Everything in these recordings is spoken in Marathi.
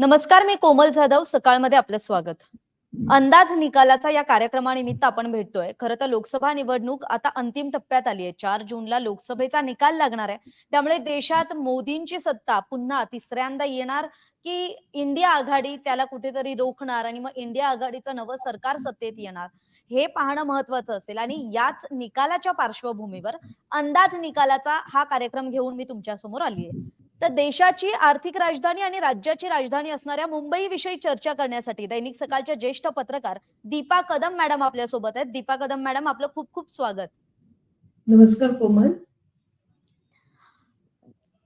नमस्कार मी कोमल जाधव. सकाळमध्ये आपलं स्वागत. अंदाज निकालाचा या कार्यक्रमानिमित्त आपण भेटतोय. खरं तर लोकसभा निवडणूक आता अंतिम टप्प्यात आली आहे. चार जूनला लोकसभेचा निकाल लागणार आहे. त्यामुळे देशात मोदींची सत्ता पुन्हा तिसऱ्यांदा येणार की इंडिया आघाडी त्याला कुठेतरी रोखणार आणि मग इंडिया आघाडीचं नवं सरकार सत्तेत येणार? हे पाहणं महत्वाचं असेल. आणि याच निकालाच्या पार्श्वभूमीवर अंदाज निकालाचा हा कार्यक्रम घेऊन मी तुमच्यासमोर आली आहे. तर देशाची आर्थिक राजधानी आणि राज्याची राजधानी असणाऱ्या मुंबई विषयी चर्चा करण्यासाठी दैनिक सकाळच्या ज्येष्ठ पत्रकार दीपा कदम मॅडम आपल्यासोबत आहेत. दीपा कदम मॅडम आपलं खूप खूप स्वागत. नमस्कार कोमल.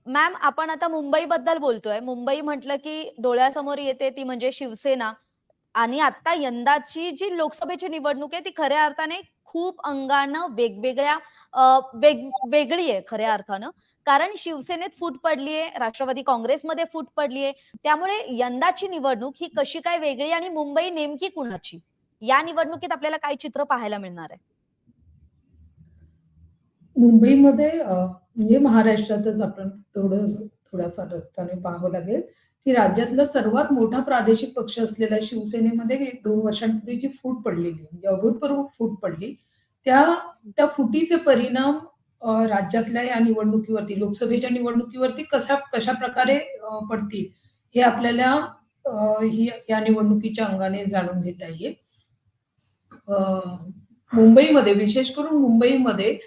मॅम आपण आता मुंबई बद्दल बोलतोय. मुंबई म्हटलं की डोळ्यासमोर येते ती म्हणजे शिवसेना आणि आता यंदाची जी लोकसभेची निवडणूक आहे ती खऱ्या अर्थाने खूप अंगानं वेगवेगळ्या वेगळी आहे खऱ्या अर्थानं. कारण शिवसेनेत फूट पडलीये राष्ट्रवादी काँग्रेसमध्ये फूट पडलीये. त्यामुळे यंदाची निवडणूक ही कशी काय वेगळी आणि मुंबई नेमकी कुणाची? या निवडणुकीत आपल्याला काय चित्र पाहायला मिळणार आहे? मुंबईमध्ये म्हणजे महाराष्ट्रातच आपण थोडं थोड्या अर्थाने पाहावं लागेल की राज्यातला सर्वात मोठा प्रादेशिक पक्ष असलेल्या शिवसेनेमध्ये दोन वर्षांपूर्वी जी फूट पडलेली म्हणजे अभूतपूर्व फूट पडली त्या त्या फुटीचे परिणाम राज्यातल्या या निवडणुकीवरती लोकसभेच्या निवडणुकीवरती कशा कशा प्रकारे पडतील हे आपल्याला ही या निवडणुकीच्या अंगाने जाणून घेता येईल. अ, मुंबईमध्ये विशेष करून मुंबईमध्ये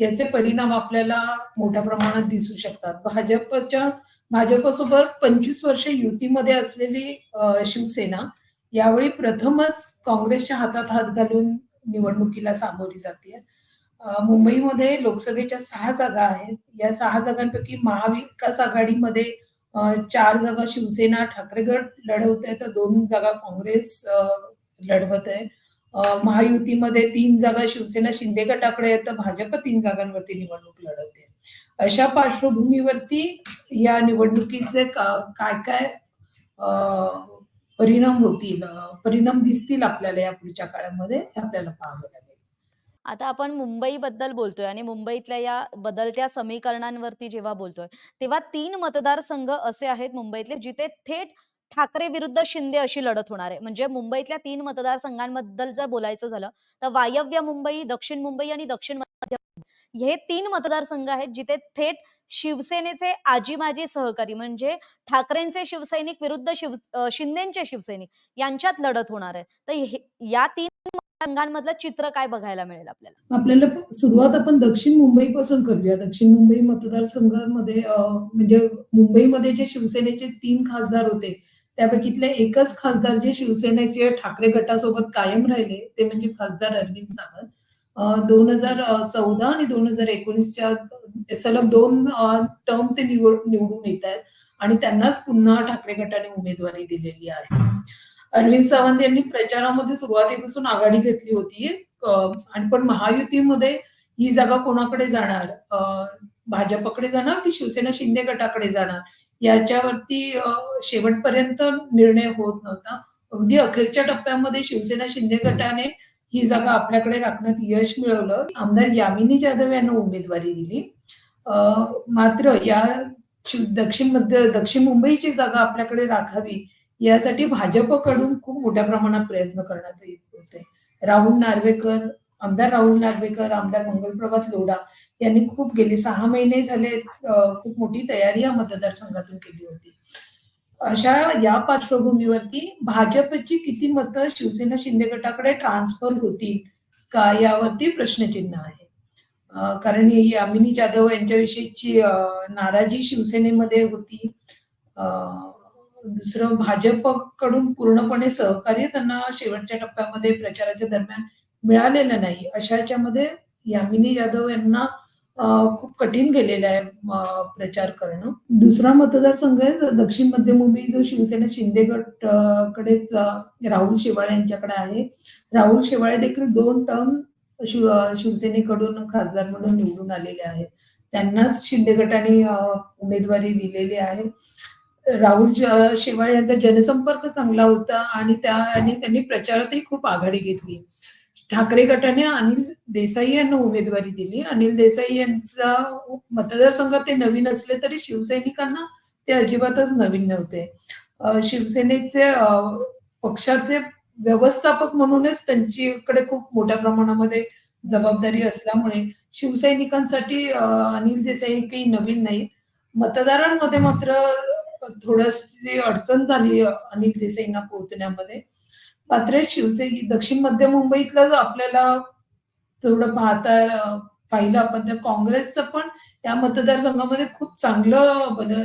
याचे परिणाम आपल्याला मोठ्या प्रमाणात दिसू शकतात. भाजपच्या भाजपसोबत पंचवीस वर्ष युतीमध्ये असलेली शिवसेना यावेळी प्रथमच काँग्रेसच्या हातात हात घालून निवडणुकीला सामोरी जाते. मुंबईमध्ये लोकसभेच्या सहा जागा आहेत. या सहा जागांपैकी महाविकास आघाडीमध्ये चार जागा शिवसेना ठाकरे गट लढवत आहे तर दोन जागा काँग्रेस लढवत आहे. महायुतीमध्ये तीन जागा शिवसेना शिंदे गटाकडे आहे तर भाजप तीन जागांवरती निवडणूक लढवते. अशा पार्श्वभूमीवरती या निवडणुकीचे काय काय परिणाम होतील? परिणाम दिसतील आपल्याला या पुढच्या काळामध्ये? आपल्याला पाहावं लागेल. आता आपण मुंबईबद्दल बोलतोय आणि मुंबईतल्या या बदलत्या समीकरणांवरती जेव्हा बोलतोय तेव्हा तीन मतदारसंघ असे आहेत मुंबईतले जिथे थेट ठाकरे विरुद्ध शिंदे अशी लढत होणार आहे. म्हणजे मुंबईतल्या तीन मतदारसंघांबद्दल जर बोलायचं झालं तर वायव्य मुंबई दक्षिण मुंबई आणि दक्षिण मध्य हे तीन मतदारसंघ आहेत जिथे थेट शिवसेनेचे आजी माजी सहकारी म्हणजे ठाकरेंचे शिवसैनिक विरुद्ध शिव शिंदेचे शिवसैनिक यांच्यात लढत होणार आहे. तर हे- या तीन संघांमधलं चित्र काय बघायला मिळेल आपल्याला? आपल्याला सुरुवात आपण दक्षिण मुंबईपासून करूया. दक्षिण मुंबई मतदारसंघामध्ये म्हणजे मुंबईमध्ये जे शिवसेनेचे तीन खासदार होते त्यापैकीतले एकच खासदार जे शिवसेनेचे ठाकरे गटासोबत कायम राहिले ते म्हणजे खासदार अरविंद सावंत. दोन हजार चौदा आणि दोन हजार एकोणीसच्या सलग दोन टर्म ते निवड निवडून येत आहेत आणि त्यांनाच पुन्हा ठाकरे गटाने उमेदवारी दिलेली आहे. अरविंद सावंत यांनी प्रचारामध्ये सुरुवातीपासून आघाडी घेतली होती. आणि पण महायुतीमध्ये ही जागा कोणाकडे जाणार? भाजपकडे जाणार की शिवसेना शिंदे गटाकडे जाणार? याच्यावरती शेवटपर्यंत निर्णय होत नव्हता. अगदी अखेरच्या टप्प्यामध्ये शिवसेना शिंदे गटाने ही जागा आपल्याकडे राखण्यात यश मिळवलं. आमदार यामिनी जाधव यांना उमेदवारी दिली. मात्र या दक्षिण मध्य दक्षिण मुंबईची जागा आपल्याकडे राखावी यासाठी भाजपकडून खूप मोठ्या प्रमाणात प्रयत्न करण्यात येत होते. राहुल नार्वेकर आमदार राहुल नार्वेकर आमदार मंगलप्रभात लोढा यांनी खूप गेले सहा महिने झाले खूप मोठी तयारी या मतदारसंघातून केली होती. अशा या पार्श्वभूमीवरती भाजपची किती मतं शिवसेना शिंदे गटाकडे ट्रान्सफर होतील का यावरती प्रश्नचिन्ह आहे. कारण अमिनी यामिनी जाधव यांच्याविषयीची नाराजी शिवसेनेमध्ये होती. दुसरं भाजपकडून पूर्णपणे सहकार्य त्यांना शेवटच्या टप्प्यामध्ये प्रचाराच्या दरम्यान मिळालेलं नाही. अशा याच्यामध्ये यामिनी जाधव यांना खूप कठीण गेलेलं आहे प्रचार करणं. दुसरा मतदारसंघ आहे दक्षिण मध्य मुंबई जो शिवसेना शिंदे गट कडेच राहुल शेवाळे यांच्याकडे आहे. राहुल शेवाळे देखील दोन टर्म शिव शिवसेनेकडून खासदार म्हणून निवडून आलेले आहेत. त्यांनाच शिंदे गटाने उमेदवारी दिलेली आहे. राहुल शेवाळे यांचा जनसंपर्क चांगला होता आणि त्या आणि त्यांनी प्रचारातही खूप आघाडी घेतली. ठाकरे गटाने अनिल देसाई यांना उमेदवारी दिली. अनिल देसाई यांचा मतदारसंघात ते नवीन असले तरी शिवसैनिकांना ते अजिबातच नवीन नव्हते. शिवसेनेचे पक्षाचे व्यवस्थापक म्हणूनच त्यांच्याकडे खूप मोठ्या प्रमाणामध्ये जबाबदारी असल्यामुळे शिवसैनिकांसाठी अनिल देसाई काही नवीन नाहीत. मतदारांमध्ये मात्र थोडीशी अडचण झाली अनिल देसाईंना पोहोचण्यामध्ये. मात्र शिवसैनिक दक्षिण मध्य मुंबईतलं आपल्याला थोडं पाहता पाहिलं आपण तर काँग्रेसचं पण या मतदारसंघामध्ये खूप चांगलं बदल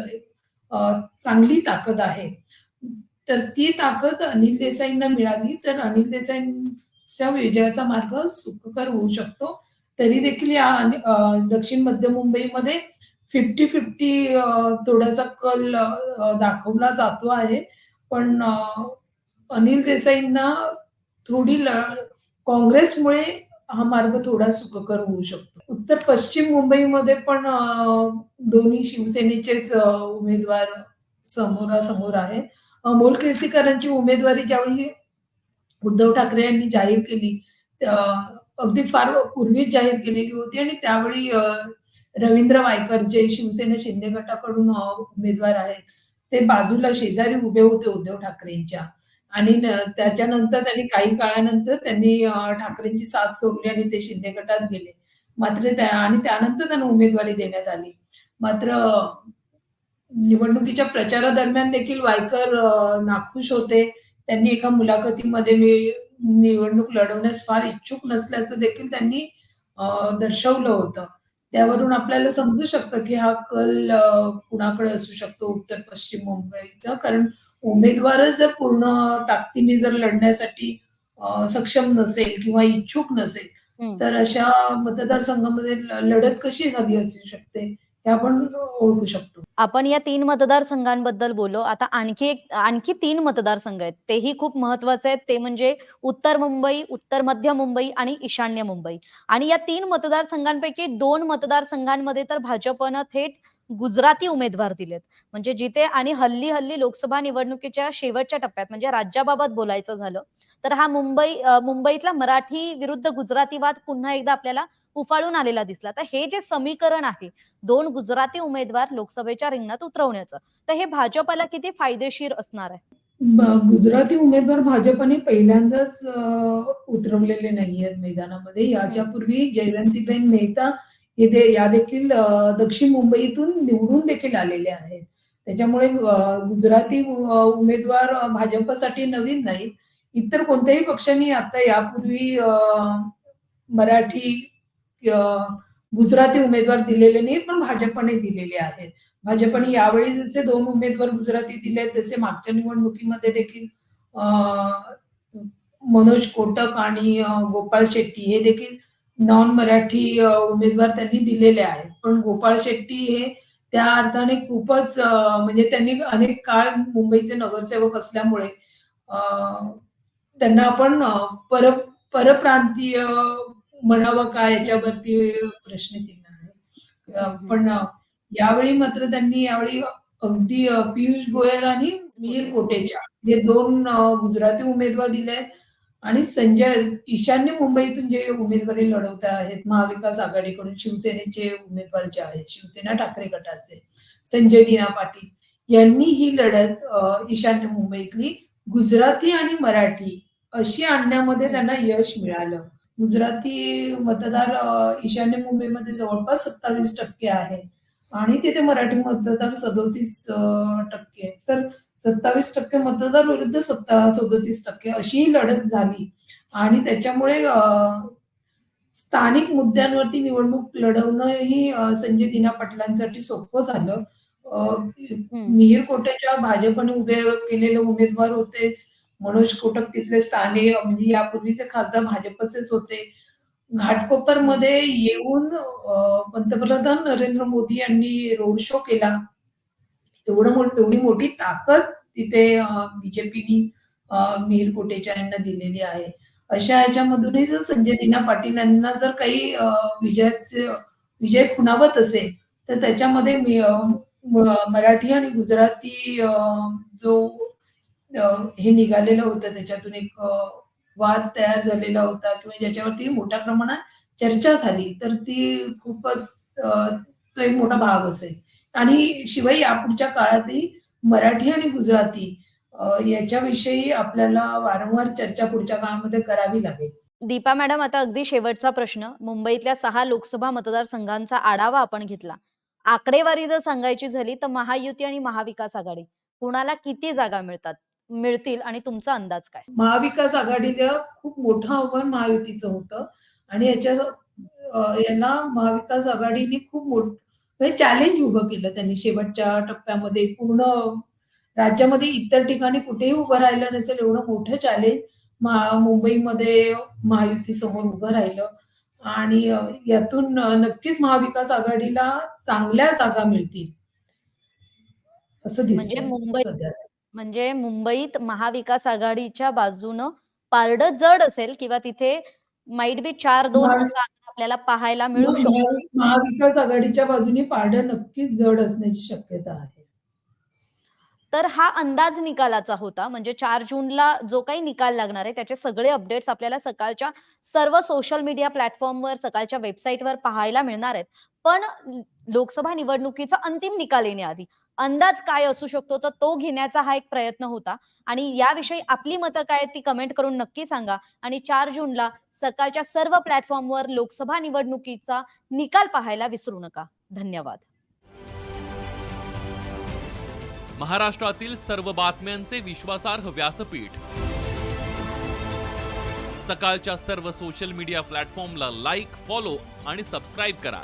चांगली ताकद आहे. तर ती ताकद अनिल देसाईंना मिळाली तर अनिल देसाईंच्या विजयाचा मार्ग सुखकर होऊ शकतो. तरी देखील या दक्षिण मध्य मुंबईमध्ये फिफ्टी फिफ्टी थोडासा कल दाखवला जातो आहे. पण अनिल देसाईंना थोडी काँग्रेसमुळे हा मार्ग थोडा सुखकर होऊ शकतो. उत्तर-पश्चिम मुंबईमध्ये पण दोन्ही शिवसेनेचेच उमेदवार समोरासमोर आहे. अमोल कीर्तीकरांची उमेदवारी ज्यावेळी उद्धव ठाकरे यांनी जाहीर केली, अगदी फार पूर्वीच जाहीर केलेली होती आणि त्यावेळी रवींद्र वायकर जे शिवसेना शिंदे गटाकडून उमेदवार आहेत, ते बाजूला शेजारी उभे होते उद्धव ठाकरेंच्या आणि त्याच्यानंतर त्यांनी काही काळानंतर त्यांनी ठाकरेंची साथ सोडली आणि ते शिंदे गटात गेले. मात्र त्या आणि त्यानंतर त्यांना उमेदवारी देण्यात आली. मात्र निवडणुकीच्या प्रचारादरम्यान देखील वायकर नाखुश होते. त्यांनी एका मुलाखतीमध्ये मी निवडणूक लढवण्यास फार इच्छुक नसल्याचं देखील त्यांनी दर्शवलं होतं. त्यावरून आपल्याला समजू शकतं, की हा कल कुणाकडे असू शकतो उत्तर-पश्चिम मुंबईचा. कारण उमेदवारच जर पूर्ण ताकदीने जर लढण्यासाठी सक्षम नसेल किंवा इच्छुक नसेल. तर अशा मतदारसंघामध्ये लढत कशी झाली असू शकते, हे आपण ओळखू शकतो. आपण या तीन मतदारसंघांबद्दल बोललो. आता आणखी एक आणखी तीन मतदारसंघ आहेत. तेही खूप महत्त्वाचे आहेत. ते म्हणजे उत्तर मुंबई, उत्तर मध्य मुंबई आणि ईशान्य मुंबई. आणि या तीन मतदारसंघांपैकी दोन मतदारसंघांमध्ये तर भाजपनं थेट गुजराती उमेदवार दिलेत. म्हणजे जिथे आणि हल्ली-हल्ली लोकसभा निवडणुकीच्या शेवटच्या टप्प्यात म्हणजे राज्याबाबत बोलायचं झालं, तर हा मुंबई मुंबईतला मराठी विरुद्ध गुजराती वाद पुन्हा एकदा आपल्याला उफाळून आलेला दिसला. तर हे जे समीकरण आहे, 2 गुजराती उमेदवार लोकसभेच्या रिंगणात उतरवण्याचं, तर हे भाजपला किती फायदेशीर असणार आहे? गुजराती उमेदवार भाजपने पहिल्यांदाच उतरवलेले नाहीयेत मैदानामध्ये. हं. याच्यापूर्वी जयवंतीबेन मेहता हे दे या देखील दक्षिण मुंबईतून निवडून देखील आलेल्या आहेत. त्याच्यामुळे गुजराती उमेदवार भाजपसाठी नवीन नाहीत. इतर कोणत्याही पक्षाने आता यापूर्वी मराठी गुजराती उमेदवार दिलेले नाही पण भाजपने दिलेले आहेत. भाजपने यावेळी जसे दोन उमेदवार गुजराती दिले, तसे मागच्या निवडणुकीमध्ये देखील मनोज कोटक आणि गोपाळ शेट्टी हे देखील नॉन मराठी उमेदवार त्यांनी दिलेले आहेत. पण गोपाळ शेट्टी हे त्या अर्थाने खूपच म्हणजे त्यांनी अनेक काळ मुंबईचे नगरसेवक असल्यामुळे त्यांना आपण पर परप्रांतीय म्हणावं का याच्यावरती प्रश्नचिन्ह आहे. पण यावेळी मात्र त्यांनी यावेळी अगदी पियुष गोयल आणि मिहिर कोटे. कोटेचा हे 2 अ, गुजराती उमेदवार दिले आहेत आणि संजय ईशान्य मुंबईतून जे उमेदवारी लढवत आहेत महाविकास आघाडीकडून शिवसेनेचे उमेदवार जे आहेत, शिवसेना ठाकरे गटाचे संजय दिना पाटील यांनी ही लढत ईशान्य मुंबईतली गुजराती आणि मराठी अशी आणण्यामध्ये. त्यांना यश मिळालं. गुजराती मतदार ईशान्य मुंबईमध्ये जवळपास 27% आहे आणि तिथे मराठी मतदार 37% अ, टक्के. तर 27% मतदार विरुद्ध सत्ता 37% अशी ही लढत झाली आणि त्याच्यामुळे स्थानिक मुद्द्यांवरती निवडणूक लढवणंही अ, संजय दिना पाटलांसाठी सोपं झालं. हं. मिहिर कोटेच्या भाजपने उभे केलेले उमेदवार होतेच. मनोज कोटक तिथले स्थानिक म्हणजे यापूर्वीचे खासदार भाजपचेच होते. घाटकोपरमध्ये येऊन पंतप्रधान नरेंद्र मोदी यांनी रोड शो केला. एवढं मोठ एवढी मोठी ताकद तिथे बीजेपीनी अ, मिहिर कोटेचा यांना दिलेली आहे. अशा ह्याच्यामधूनही जर संजय दिना पाटील यांना जर काही विजयाचे विजय खुणावत असेल, तर त्याच्यामध्ये मराठी आणि गुजराती जो हे निघालेलं होतं त्याच्यातून एक वाद तयार झालेला होता किंवा ज्याच्यावरती मोठ्या प्रमाणात चर्चा झाली, तर ती खूपच तो एक मोठा भाग असेल. आणि शिवाय यापुढच्या काळातही मराठी आणि गुजराती याच्याविषयी आपल्याला वारंवार चर्चा पुढच्या काळामध्ये करावी लागेल. दीपा मॅडम आता अगदी शेवटचा प्रश्न. मुंबईतल्या सहा लोकसभा मतदारसंघांचा आढावा आपण घेतला. आकडेवारी जर सांगायची झाली तर महायुती आणि महाविकास आघाडी कुणाला किती जागा मिळतात मिळतील आणि तुमचा अंदाज काय? महाविकास आघाडीला खूप मोठं आव्हान महायुतीचं होतं आणि याच्या यांना महाविकास आघाडीने खूप मोठ म्हणजे चॅलेंज उभं केलं त्यांनी शेवटच्या टप्प्यामध्ये पूर्ण राज्यामध्ये इतर ठिकाणी कुठेही उभं राहिलं नसेल एवढं मोठं चॅलेंज मुंबईमध्ये महायुतीसमोर उभं राहिलं आणि यातून नक्कीच महाविकास आघाडीला चांगल्या जागा मिळतील. असं म्हणजे दिसतंय मुंबई सध्या. म्हणजे मुंबईत महाविकास आघाडीच्या बाजूनं पारडं जड असेल किंवा तिथे माईट बी 4-2 महा असा आपल्याला पाहायला मिळू शकतो. महावि महाविकास आघाडीच्या बाजूने पारडं नक्कीच जड असण्याची शक्यता आहे. तर हा अंदाज निकालाचा होता. म्हणजे 4 जूनला जो काही निकाल लागणार आहे, त्याचे सगळे अपडेट्स आपल्याला सकाळच्या सर्व सोशल मीडिया प्लॅटफॉर्मवर, सकाळच्या वेबसाईटवर पाहायला मिळणार आहेत. पण लोकसभा निवडणुकीचा अंतिम निकाल येण्याआधी अंदाज काय असू शकतो, तर तो घेण्याचा हा एक प्रयत्न होता. आणि याविषयी आपली मतं काय ती कमेंट करून नक्की सांगा. आणि चार जूनला सकाळच्या सर्व प्लॅटफॉर्मवर लोकसभा निवडणुकीचा निकाल पाहायला विसरू नका. धन्यवाद. महाराष्ट्रातील सर्व बातम्यांचे विश्वासार्ह व्यासपीठ सकाळच्या सर्व सोशल मीडिया प्लॅटफॉर्मला लाईक फॉलो आणि सबस्क्राईब करा